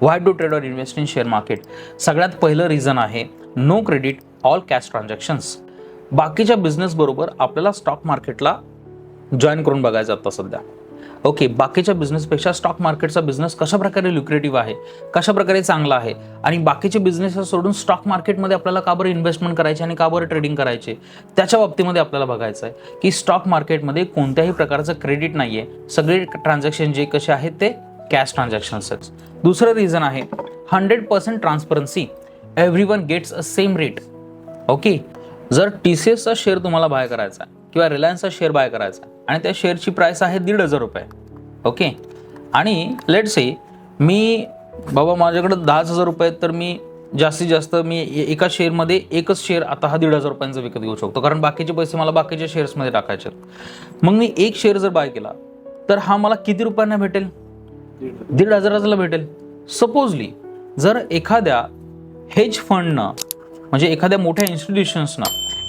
Why do trade or invest in share market सगळ्यात पहिलं reason आहे no credit all cash transactions बाकीच्या बिझनेसबरोबर आपल्याला स्टॉक मार्केटला जॉईन करून बघायचं आता सध्या. ओके बाकीच्या बिझनेसपेक्षा स्टॉक मार्केटचा बिझनेस कशाप्रकारे लुक्रेटिव्ह आहे कशा प्रकारे चांगला आहे आणि बाकीचे बिझनेस सोडून स्टॉक मार्केटमध्ये आपल्याला का बरं इन्व्हेस्टमेंट करायचे आणि का बरं ट्रेडिंग करायचे त्याच्या बाबतीमध्ये आपल्याला बघायचं आहे की स्टॉक मार्केटमध्ये कोणत्याही प्रकारचं क्रेडिट नाही आहे सगळे ट्रान्झॅक्शन जे कसे आहेत ते कॅश ट्रान्झॅक्शन्सच दुसरं रिझन आहे hundred percent transparency every one gets a same rate okay जर टी सी एसचा शेअर तुम्हाला बाय करायचा आहे किंवा रिलायन्सचा शेअर बाय करायचा आहे आणि त्या शेअरची प्राईस आहे दीड हजार रुपये. ओके आणि लेट से मी बाबा माझ्याकडं दहाच हजार रुपये आहेत तर मी जास्तीत जास्त मी एका शेअरमध्ये एकच शेअर आता हा दीड हजार रुपयांचा विकत घेऊ शकतो. कारण बाकीचे पैसे मला बाकीच्या शेअर्समध्ये टाकायचे आहेत. मग मी एक शेअर जर बाय केला तर हा मला किती रुपयांना भेटेल? दीड हजाराला भेटेल. सपोजली जर एखाद्या हेज फंडनं म्हणजे एखाद्या मोठ्या इन्स्टिट्यूशन्सनं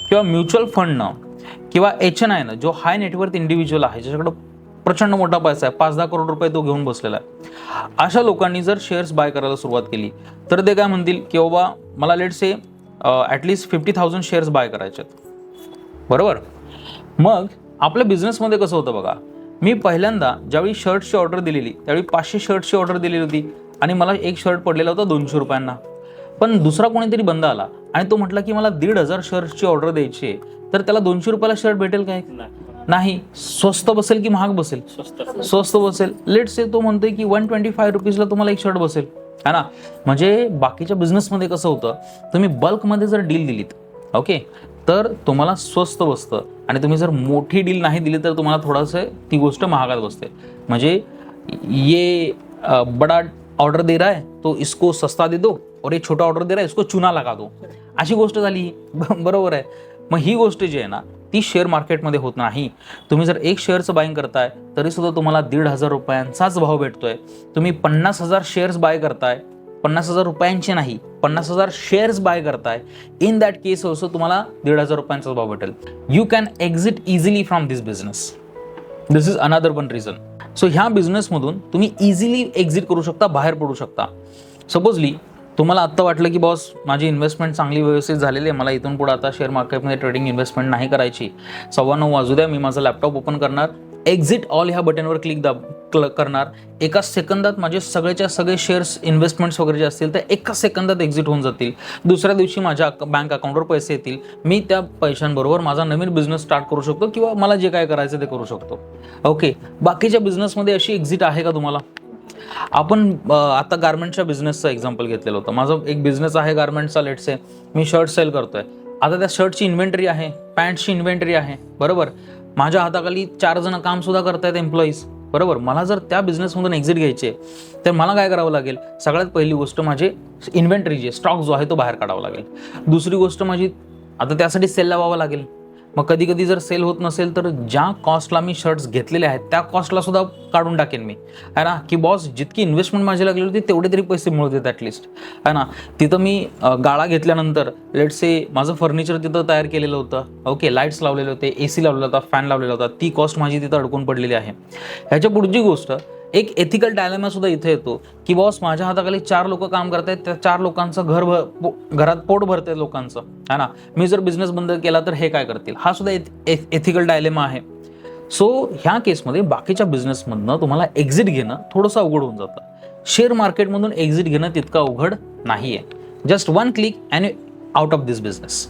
किंवा म्युच्युअल फंडनं किंवा एच एन आयनं जो हाय नेटवर्थ इंडिव्हिज्युअल आहे ज्याच्याकडं प्रचंड मोठा पैसा आहे पाच दहा करोड रुपये तो घेऊन बसलेला आहे अशा लोकांनी जर शेअर्स बाय करायला सुरुवात केली तर ते काय म्हणतील की बाबा मला let say at least fifty thousand shares buy करायचे आहेत. बरोबर? मग आपल्या बिझनेसमध्ये कसं होतं बघा? मी पहिल्यांदा ज्यावेळी शर्टची ऑर्डर दिलेली त्यावेळी पाचशे शर्टची ऑर्डर दिलेली होती आणि मला एक शर्ट पडलेला होता दोनशे रुपयांना. पण दुसरा कोणीतरी बंद आला आणि तो म्हटला की मला दीड हजार शर्टची ऑर्डर द्यायची आहे तर त्याला दोनशे रुपयाला शर्ट भेटेल काय? नाही. स्वस्त बसेल की महाग बसेल? स्वस्त. बसेल. लेट से तो म्हणतोय की वन ट्वेंटी फाय रुपीजला तुम्हाला एक शर्ट बसेल. है ना? म्हणजे बाकीच्या बिझनेसमध्ये कसं होतं तुम्ही बल्कमध्ये जर डील दिलीत ओके तर तुम्हाला स्वस्त बसतं. आणि तुम्ही जर मोठी डील नाही दिली तर तुम्हाला थोडंसं ती गोष्ट महागात बसते. म्हणजे ये बडा ऑर्डर दे रहा है तो इसको सस्ता दे दो और ये छोटा ऑर्डर दे रहा है इसको चुना लगा दो. अशी गोष्ट झाली ही. बरोबर आहे. मग ही गोष्ट जी आहे ना ती शेअर मार्केटमध्ये होत नाही. तुम्ही जर एक शेअरचं बाईंग करताय तरीसुद्धा तुम्हाला दीड हजार रुपयांचाच भाव भेटतोय. तुम्ही पन्नास हजार शेअर्स बाय करताय पन्नास हजार रुपयांचे नाही पन्नास हजार शेअर्स बाय करताय. इन दॅट केस ऑल्सो तुम्हाला दीड हजार रुपयांचा भाव भेटेल. You can exit easily from this business this is another one reason so ह्या बिझनेसमधून तुम्ही इझिली एक्झिट करू शकता बाहेर पडू शकता. सपोजली तुम्हाला आत्ता वाटलं की बॉस माझी इन्व्हेस्टमेंट चांगली व्यवस्थित झालेली आहे मला इथून पुढे आता शेअर मार्केटमध्ये ट्रेडिंग इन्व्हेस्टमेंट नाही करायची. सव्वा नऊ वाजू द्या मी माझा लॅपटॉप ओपन करणार. एक्झिट ऑल ह्या बटनवर क्लिक दाब. क्ल करणार. एका सेकंदात माझे सगळेच्या सगळे शेअर्स इन्व्हेस्टमेंट्स वगैरे जे असतील ते एका सेकंदात एक्झिट होऊन जातील. दुसऱ्या दिवशी माझ्या बँक अकाउंटवर पैसे येतील. मी त्या पैशांबरोबर माझा नवीन बिझनेस स्टार्ट करू शकतो किंवा मला जे काय करायचं ते करू शकतो. ओके बाकीच्या बिझनेसमध्ये अशी एक्झिट आहे का तुम्हाला? आपण आता गार्मेंटच्या बिझनेसचं एक्झाम्पल घेतलेलं होतं. माझा एक बिझनेस आहे गार्मेंटचा लेट्स मी शर्ट सेल करतोय. आता त्या शर्टची इन्व्हेंटरी आहे. पॅन्टची इन्व्हेंटरी आहे. बरोबर? माझ्या हाताखाली चार जण काम सुद्धा करतायत एम्प्लॉईज बरोबर मला जर त्या बिझनेसमधून एक्झिट घ्यायचे आहे, तर मला काय करावं लागेल? सगळ्यात पहिली गोष्ट माझे इन्व्हेंटरी जे स्टॉक जो आहे तो बाहेर काढावा लागेल. दुसरी गोष्ट माझी आता त्यासाठी सेल लावावा लागेल. मग कधी कधी जर सेल होत नसेल तर ज्या कॉस्टला मी शर्ट्स घेतलेले आहेत त्या कॉस्टला सुद्धा काढून टाकेन मी. आहे ना? की बॉस जितकी इन्व्हेस्टमेंट माझी लागली होती तेवढे तरी पैसे मिळू देत ॲटलिस्ट आहे ना? तिथं मी गाळा घेतल्यानंतर लेट से माझं फर्निचर तिथं तयार केलेलं होतं. ओके लाईट्स लावलेले होते ए सी लावलेला होता फॅन लावलेला होता. ती कॉस्ट माझी तिथं अडकून पडलेली आहे. ह्याच्या पुढची गोष्ट एक एथिकल डायलेमा सुद्धा इथे येतो की बॉस माझ्या हाताखाली चार लोक काम करतायत त्या चार लोकांचं घर भर पो- घरात पोट भरतंय लोकांचं है ना? मी जर बिझनेस बंद केला तर हे काय करतील? हा सुद्धा एथिकल डायलेमा आहे. सो ह्या केसमध्ये बाकीच्या बिझनेसमधनं तुम्हाला एक्झिट घेणं थोडंसं अवघड होऊन जातं. शेअर मार्केटमधून एक्झिट घेणं तितकं अवघड नाही आहे just one click and out of this business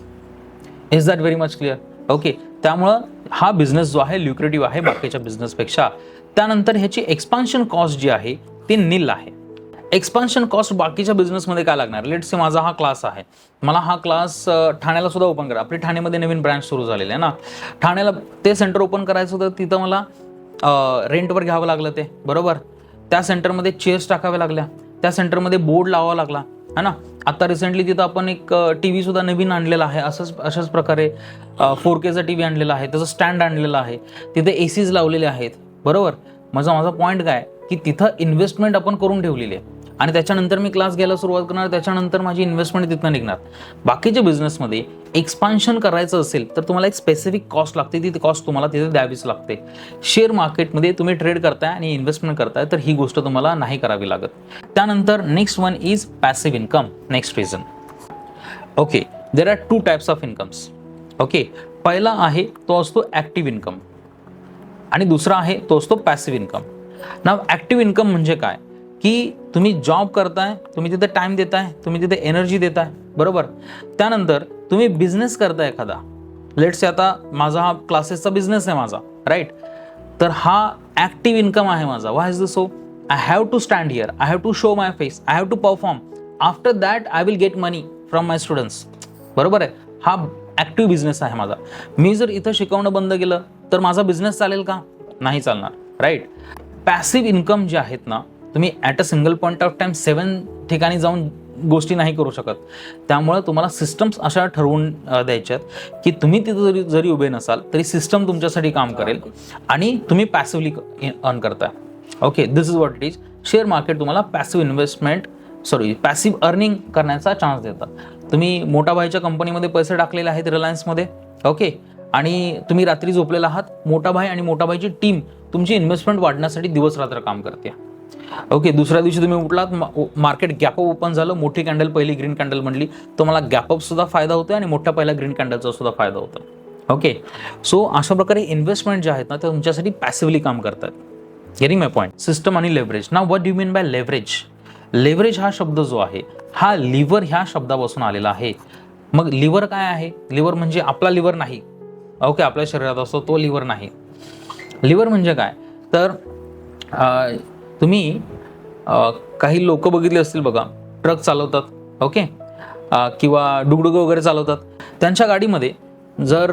is that very much clear okay त्यामुळं हा बिझनेस जो आहे ल्युक्रेटिव्ह आहे बाकीच्या बिझनेसपेक्षा त्यानंतर ह्याची एक्सपान्शन कॉस्ट जी आहे ती निल आहे. एक्सपान्शन कॉस्ट बाकीच्या बिझनेसमध्ये काय लागणार? लेट से माझा हा क्लास आहे. मला हा क्लास ठाण्याला सुद्धा ओपन करा. आपली ठाण्यामध्ये नवीन ब्रँच सुरू झालेली आहे ना. ठाण्याला ते सेंटर ओपन करायचं होतं तिथं मला रेंटवर घ्यावं लागलं ते. बरोबर? त्या सेंटरमध्ये चेअर्स टाकाव्या लागल्या. त्या सेंटरमध्ये बोर्ड लावावा लागला. है ना? आता रिसेंटली तिथं आपण एक टी व्ही सुद्धा नवीन आणलेला आहे. असंच अशाच प्रकारे फोर केचा टी व्ही आणलेला आहे. त्याचं स्टँड आणलेला आहे. तिथे ए सीज लावलेले आहेत. बरोबर? माझा माझा पॉईंट काय? की तिथं इन्व्हेस्टमेंट आपण करून ठेवलेली आहे. आणि त्याच्यानंतर मी क्लास घ्यायला सुरुवात करणार त्याच्यानंतर माझी इन्व्हेस्टमेंट तिथनं निघणार. बाकीच्या बिझनेसमध्ये एक्सपान्शन करायचं असेल तर तुम्हाला एक स्पेसिफिक कॉस्ट लागते. ती कॉस्ट तुम्हाला तिथे द्यावीच लागते. शेअर मार्केटमध्ये तुम्ही ट्रेड करताय आणि इन्व्हेस्टमेंट करताय तर ही गोष्ट तुम्हाला नाही करावी लागत. त्यानंतर next one is passive income next reason okay there are two types of incomes okay पहिला आहे तो असतो ॲक्टिव्ह इन्कम आणि दुसरा आहे तो असतो पॅसिव्ह इन्कम ना ॲक्टिव्ह इन्कम म्हणजे काय? की तुम्ही जॉब करताय तुम्ही तिथे टाईम देताय तुम्ही तिथे एनर्जी देताय बरोबर? त्यानंतर तुम्ही बिझनेस करताय एखादा. लेट्स आता माझा हा क्लासेसचा बिझनेस आहे माझा राईट तर हा ॲक्टिव्ह इन्कम आहे माझा. Why is the so I have to stand here I have to show my face I have to perform after that I will get money from my students बरोबर आहे? हा active business आहे माझा. मी जर इथं शिकवणं बंद केलं तर माझा बिझनेस चालेल का? नाही चालणार राईट पॅसिव्ह इन्कम जे आहेत ना तुम्ही at a single point of time seven ठिकाणी जाऊन गोष्टी नाही करू शकत. त्यामुळं तुम्हाला सिस्टम्स अशा ठरवून द्यायच्यात की तुम्ही तिथं जरी जरी उभे नसाल तरी सिस्टम तुमच्यासाठी काम करेल आणि तुम्ही पॅसिव्हली अर्न करता okay this is what it is share market तुम्हाला passive investment sorry passive earning करण्याचा चान्स देतात तुम्ही मोठा भाईच्या कंपनीमध्ये पैसे टाकलेले आहेत रिलायन्समध्ये ओके आणि तुम्ही रात्री झोपलेला आहात मोठा भाई आणि मोठा भाईची टीम तुमची इन्व्हेस्टमेंट वाढण्यासाठी दिवस रात्र काम करते. ओके दुसऱ्या दिवशी तुम्ही उठलात मार्केट गॅपअप ओपन झालं मोठी कॅन्डल पहिली ग्रीन कॅन्डल म्हणली. तुम्हाला गॅपअप सुद्धा फायदा होतो आणि मोठ्या पहिल्या ग्रीन कॅन्डलचा सुद्धा फायदा होतो ओके सो अशा प्रकारे इन्व्हेस्टमेंट जे आहेत ना ते तुमच्यासाठी पॅसिव्हली काम करतात. गेटिंग माय पॉईंट सिस्टम आणि लेव्हरेज ना what you mean by leverage leverage हा शब्द जो आहे हा लिव्हर ह्या शब्दापासून आलेला आहे. मग लिव्हर काय आहे? लिव्हर म्हणजे आपला लिव्हर नाही. ओके आपल्या शरीरात असतो तो लिव्हर नाही. लिव्हर म्हणजे काय? तर तुम्ही काही लोक बघितले असतील बघा ट्रक चालवतात ओके? किंवा डुगडुगं वगैरे चालवतात. त्यांच्या गाडीमध्ये जर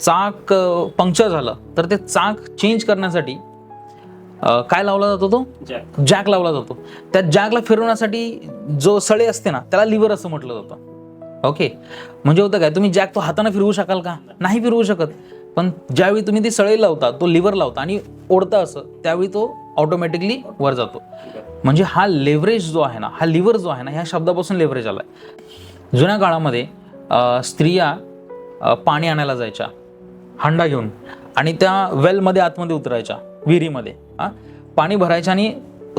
चाक पंक्चर झालं तर ते चाक चेंज करण्यासाठी काय लावला जातो तो? जॅक. लावला जातो. त्या जॅकला फिरवण्यासाठी जो सळे असते ना त्याला लिव्हर असं म्हटलं जातं. ओके? म्हणजे होतं काय तुम्ही जॅक तो हाताने फिरवू शकाल का? नाही फिरवू शकत. पण ज्यावेळी तुम्ही ती सळई लावता तो लिव्हर लावता आणि ओढता असं त्यावेळी तो ऑटोमॅटिकली वर जातो. म्हणजे हा लेव्हरेज जो आहे ना हा लिव्हर जो आहे ना ह्या शब्दापासून लिव्हरेज आला आहे जुन्या काळामध्ये स्त्रिया पाणी आणायला जायच्या हांडा घेऊन आणि त्या वेलमध्ये आतमध्ये उतरायच्या विहिरीमध्ये हां. पाणी भरायच्या आणि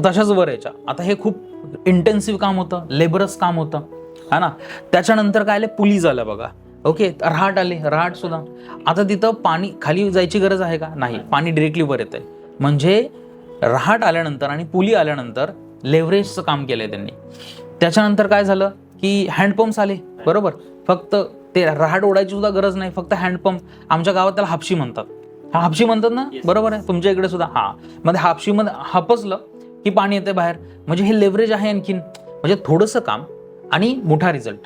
तशाच वर यायच्या. आता हे खूप इंटेन्सिव्ह काम होतं लेबरस काम होतं हा ना. त्याच्यानंतर काय आले पुली आलं बघा. ओके रहाट आले रहाट सुद्धा. आता तिथं पाणी खाली जायची गरज आहे का? नाही. पाणी डिरेक्टली वर येत आहे म्हणजे रहाट आल्यानंतर आणि पुली आल्यानंतर लेव्हरेजचं काम केलंय त्यांनी. त्याच्यानंतर काय झालं की हँडपंप्स आले. बरोबर? फक्त ते रहाट ओढायची सुद्धा गरज नाही. फक्त हँडपंप आमच्या गावात त्याला हापशी म्हणतात. हा हापशी म्हणतात ना? बरोबर आहे? तुमच्या इकडे सुद्धा. हा. मध्ये हापशीमध्ये हापसलं की पाणी येते बाहेर. म्हणजे हे लेव्हरेज आहे आणखीन. म्हणजे थोडंसं काम आणि मोठा रिझल्ट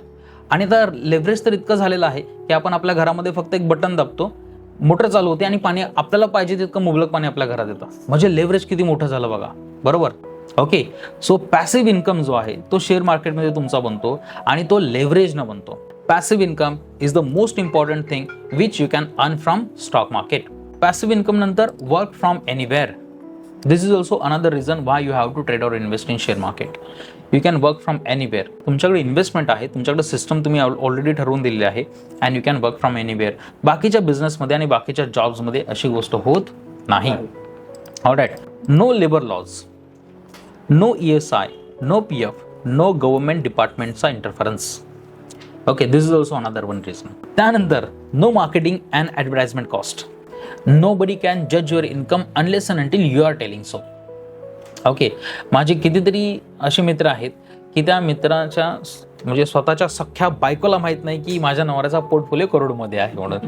आणि तर लेव्हरेज तर इतकं झालेलं आहे की आपण आपल्या घरामध्ये फक्त एक बटन दाबतो. मोटर चालू होते आणि पाणी आपल्याला पाहिजे तितकं मुबलक पाणी आपल्या घरात येतं. म्हणजे लेव्हरेज किती मोठं झालं बघा. बरोबर? ओके सो पॅसिव्ह इन्कम जो आहे तो शेअर मार्केटमध्ये तुमचा बनतो आणि तो लेव्हरेजनं बनतो. Passive income is the most important thing which you can earn from stock market passive income नंतर work from anywhere this is also another reason why you have to trade or invest in share market you can work from anywhere तुमच्याकडे investment आहे तुमच्याकडे system तुम्ही already ठरवून दिलेली आहे and you can work from anywhere बाकीच्या बिझनेसमध्ये आणि बाकीच्या जॉब्समध्ये अशी गोष्ट होत नाही. Alright no labour laws no E S I no P F no government डिपार्टमेंटचा interference okay this is also another one reason त्यानंतर no marketing and advertisement cost nobody can जज your income unless an until you are telling so okay. माझे कितीतरी असे मित्र आहेत की त्या मित्राच्या म्हणजे स्वतःच्या सख्ख्या बायकोला माहीत नाही की माझ्या नवऱ्याचा पोर्टफोलिओ करोडमध्ये आहे म्हणून.